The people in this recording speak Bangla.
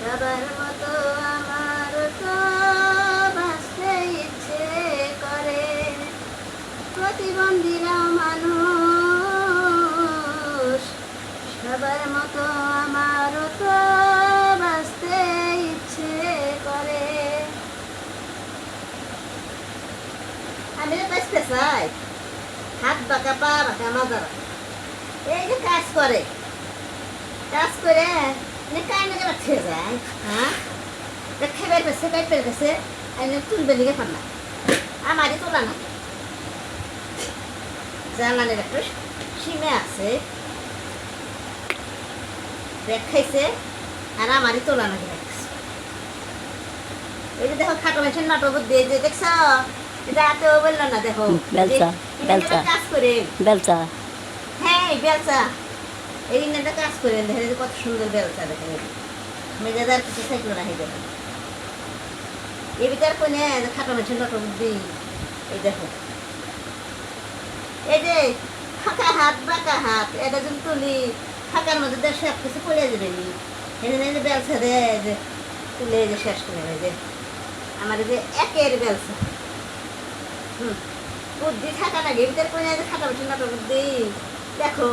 সবার মতো আমার তো বাঁচতে ইচ্ছে করে। প্রতিবন্ধীরাও তো বাঁচতে ইচ্ছে করে। আমি বাঁচতে চাই। হাত বাঁকা, পা বাঁকা, মাজা। এই যে কাজ করে। কাজ করে কাই না যায় হ্যাঁ? খেবার পেছে পেট গেছে তুলবে লিগে পার না। আমারই তোলা না। জানালের একটা সীমা আছে। দেখ খাইছে আর আমারই তোলা নাকি এই যে দেখো খাটো মেশিন নাটক দিয়ে যে দেখছ? এটা তো বলল না দেখো। বেলচা, বেলচা। কাজ করে। বেলচা। এই বেলচা, এই নেটা কাজ করে দেখেন কত সুন্দর বেলচা দেখেন মেজাদার কিছু থাকল না, এই দেখেন। এই কোনে খাটো মেশিন নাটক দিই এই দেখো এই যে, ফাঁকা হাত, বাঁকা হাত, এটা যদি তুলি, ফাঁকার মধ্যে দেড় সব কিছু পড়ে যাবে নি। এখানে বেলসা এই যে তুলে যে শেষ করে যে। আমার যে একের বেলসা হুম, বুদ্ধি থাকা লাগে এই যে খাটা মেশিন নাটক দিই দেখো